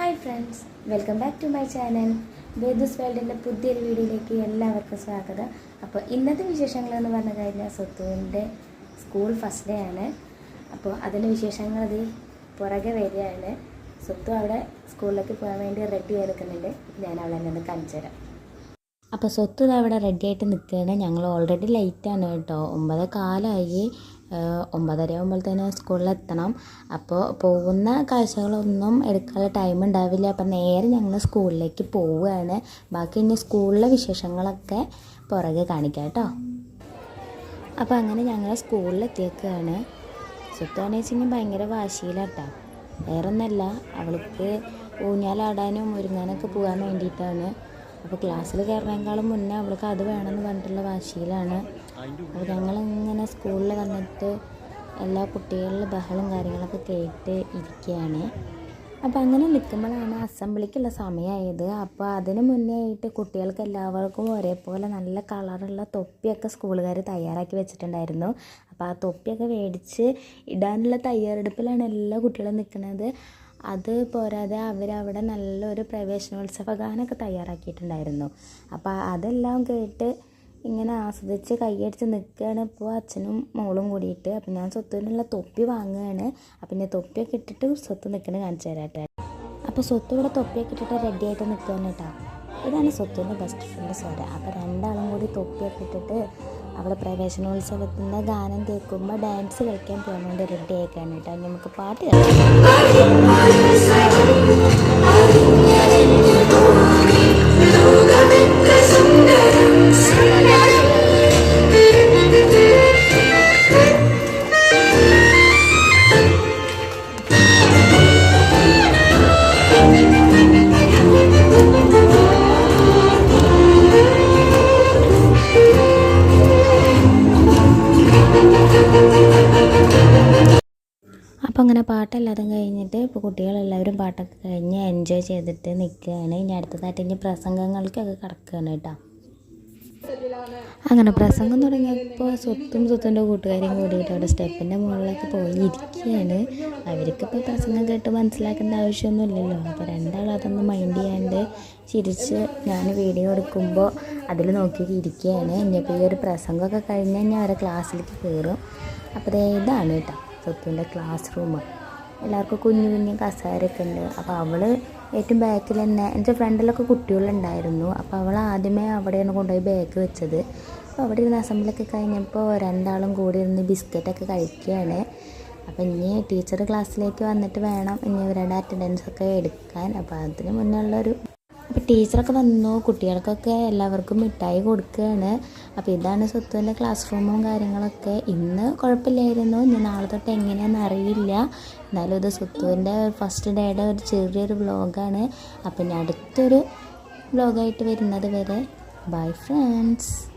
Hi friends welcome back to my channel. Vedus വേൾഡിന്റെ പുതിയൊരു വീഡിയോയിലേക്ക് എല്ലാവർക്കും സ്വാഗതം. അപ്പോൾ ഇന്നത്തെ വിശേഷങ്ങൾ എന്ന് പറഞ്ഞു കഴിഞ്ഞാൽ സ്വത്തുവിന്റെ സ്കൂൾ ഫസ്റ്റ് ഡേ ആണ്. അപ്പോൾ അതിന്റെ വിശേഷങ്ങൾ അത് പുറകെ വരികയാണ്. സ്വത്തു അവിടെ സ്കൂളിലേക്ക് പോകാൻ വേണ്ടി റെഡി ആയി നിൽക്കുന്നുണ്ട് ഞാൻ അവളെ നിന്ന് കാണിച്ചു തരാം. അപ്പോൾ സ്വത്ത് അവിടെ റെഡി ആയിട്ട് നിൽക്കുകയാണ്. ഞങ്ങൾ ഓൾറെഡി ലേറ്റാണ് കേട്ടോ. ഒമ്പത് കാലമായി ഒമ്പതര ആകുമ്പോഴത്തേന് സ്കൂളിലെത്തണം. അപ്പോൾ പോകുന്ന കാഴ്ചകളൊന്നും എടുക്കാനുള്ള ടൈം ഉണ്ടാവില്ല. അപ്പം നേരെ ഞങ്ങൾ സ്കൂളിലേക്ക് പോവുകയാണ്. ബാക്കി ഇനി സ്കൂളിലെ വിശേഷങ്ങളൊക്കെ പുറകെ കാണിക്കാം കേട്ടോ. അപ്പോൾ അങ്ങനെ ഞങ്ങൾ സ്കൂളിലെത്തിയേക്കുകയാണ് സുത്താണെന്ന് കഴിഞ്ഞാൽ ഭയങ്കര വാശിയിലാട്ടോ വേറൊന്നല്ല അവൾക്ക് ഊഞ്ഞാലാടാനും ഒരുങ്ങാനൊക്കെ പോകാൻ വേണ്ടിയിട്ടാണ്. അപ്പോൾ ക്ലാസ്സിൽ കയറുന്നതിനേക്കാളും മുന്നേ അവൾക്ക് അത് വേണമെന്ന് പറഞ്ഞിട്ടുള്ള വാശിയിലാണ്. അപ്പോൾ ഞങ്ങളിങ്ങനെ സ്കൂളിൽ വന്നിട്ട് എല്ലാ കുട്ടികളിലും ബഹളം കാര്യങ്ങളൊക്കെ കേട്ട് ഇരിക്കുകയാണ് അപ്പോൾ അങ്ങനെ നിൽക്കുമ്പോഴാണ് അസംബ്ലിക്കുള്ള സമയമായത് അപ്പോൾ അതിന് മുന്നേ ആയിട്ട് കുട്ടികൾക്ക് എല്ലാവർക്കും ഒരേപോലെ നല്ല കളറുള്ള തൊപ്പിയൊക്കെ സ്കൂളുകാർ തയ്യാറാക്കി വെച്ചിട്ടുണ്ടായിരുന്നു. അപ്പോൾ ആ തൊപ്പിയൊക്കെ മേടിച്ച് ഇടാനുള്ള തയ്യാറെടുപ്പിലാണ് എല്ലാ കുട്ടികളും നിൽക്കുന്നത്. അത് പോരാതെ അവരവിടെ നല്ലൊരു പ്രവേശനോത്സവ ഗാനമൊക്കെ തയ്യാറാക്കിയിട്ടുണ്ടായിരുന്നു. അപ്പോൾ അതെല്ലാം കേട്ട് ഇങ്ങനെ ആസ്വദിച്ച് കൈയടിച്ച് നിൽക്കുകയാണ് ഇപ്പോൾ അച്ഛനും മോളും കൂടിയിട്ട്. അപ്പം ഞാൻ സ്വത്തിനുള്ള തൊപ്പി വാങ്ങുകയാണ്. അപ്പം ഞാൻ തൊപ്പിയൊക്കെ ഇട്ടിട്ട് സ്വത്ത് നിൽക്കണ കാണിച്ചു തരാട്ടെ അപ്പോൾ സ്വത്ത് തൊപ്പിയൊക്കെ ഇട്ടിട്ട് റെഡിയായിട്ട് നിൽക്കുകയാണ് കേട്ടോ. ഇതാണ് സ്വത്തിന്റെ ബെസ്റ്റ് ഫ്രണ്ട് സ്വര അപ്പോൾ രണ്ടാളും കൂടി തൊപ്പിയൊക്കെ ഇട്ടിട്ട് അവിടെ പ്രവേശനോത്സവത്തിന്റെ ഗാനം കേൾക്കുമ്പോൾ ഡാൻസ് കളിക്കാൻ പോകാൻ റെഡി ആയിക്കാണ് കേട്ടോ. നമുക്ക് പാട്ട് കേൾക്കാം. അപ്പോൾ അങ്ങനെ പാട്ടെല്ലാതും കഴിഞ്ഞിട്ട് ഇപ്പോൾ കുട്ടികളെല്ലാവരും പാട്ടൊക്കെ കഴിഞ്ഞ് എൻജോയ് ചെയ്തിട്ട് നിൽക്കുകയാണ്. ഇനി അടുത്തതായിട്ട് ഇനി പ്രസംഗങ്ങൾക്കൊക്കെ കിടക്കുകയാണ് കേട്ടോ. അങ്ങനെ പ്രസംഗം തുടങ്ങിയപ്പോൾ സ്വത്തും സ്വത്തിന്റെ കൂട്ടുകാരെയും കൂടിയിട്ട് അവിടെ സ്റ്റെപ്പിന്റെ മുകളിലേക്ക് പോയി ഇരിക്കുകയാണ് അവർക്കിപ്പോൾ പ്രസംഗം കേട്ട് മനസ്സിലാക്കേണ്ട ആവശ്യമൊന്നുമില്ലല്ലോ. അപ്പോൾ രണ്ടാളും മൈൻഡ് ചെയ്യാണ്ട് ചിരിച്ച് ഞാൻ വീഡിയോ എടുക്കുമ്പോൾ അതിൽ നോക്കിയിട്ട് ഇരിക്കുകയാണ്. ഇനിയിപ്പോൾ ഈ ഒരു പ്രസംഗമൊക്കെ കഴിഞ്ഞ് ഞാൻ അവരെ ക്ലാസ്സിലേക്ക് കയറും. അപ്പോൾ ഇതാണ് കേട്ടോ. സ്വത്തിന്റെ ക്ലാസ് റൂം എല്ലാവർക്കും കുഞ്ഞു കുഞ്ഞു കസേരയൊക്കെ ഉണ്ട്. അപ്പോൾ അവൾ ഏറ്റവും ബാക്കിൽ തന്നെ എന്റെ ഫ്രണ്ടിലൊക്കെ കുട്ടികളുണ്ടായിരുന്നു. അപ്പോൾ അവൾ ആദ്യമേ അവിടെയാണ് കൊണ്ടുപോയി ബാഗ് വെച്ചത്. അപ്പോൾ അവിടെ ഇരുന്ന് അസംബ്ലിയൊക്കെ കഴിഞ്ഞപ്പോൾ രണ്ടാളും കൂടി ഇരുന്ന് ബിസ്ക്കറ്റൊക്കെ കഴിക്കുകയാണ്. അപ്പോൾ ഇനി ടീച്ചർ ക്ലാസ്സിലേക്ക് വന്നിട്ട് വേണം. ഇനി ഇവരുടെ അറ്റൻഡൻസ് ഒക്കെ എടുക്കാൻ. അപ്പോൾ അതിന് മുന്നേ ഉള്ളൊരു അപ്പോൾ ടീച്ചറൊക്കെ വന്നു. കുട്ടികൾക്കൊക്കെ എല്ലാവർക്കും മിഠായി കൊടുക്കുകയാണ് അപ്പോൾ ഇതാണ് സ്വത്തുവിന്റെ ക്ലാസ് റൂമും കാര്യങ്ങളൊക്കെ. ഇന്ന് കുഴപ്പമില്ലായിരുന്നു. ഇനി നാളെ തൊട്ട് എങ്ങനെയാണെന്ന് അറിയില്ല. എന്നാലും ഇത് സ്വത്തുവിന്റെ ഫസ്റ്റ് ഡേയുടെ ഒരു ചെറിയൊരു വ്ളോഗാണ് അപ്പോൾ ഇനി അടുത്തൊരു വ്ളോഗായിട്ട് വരുന്നത് വരെ. Bye friends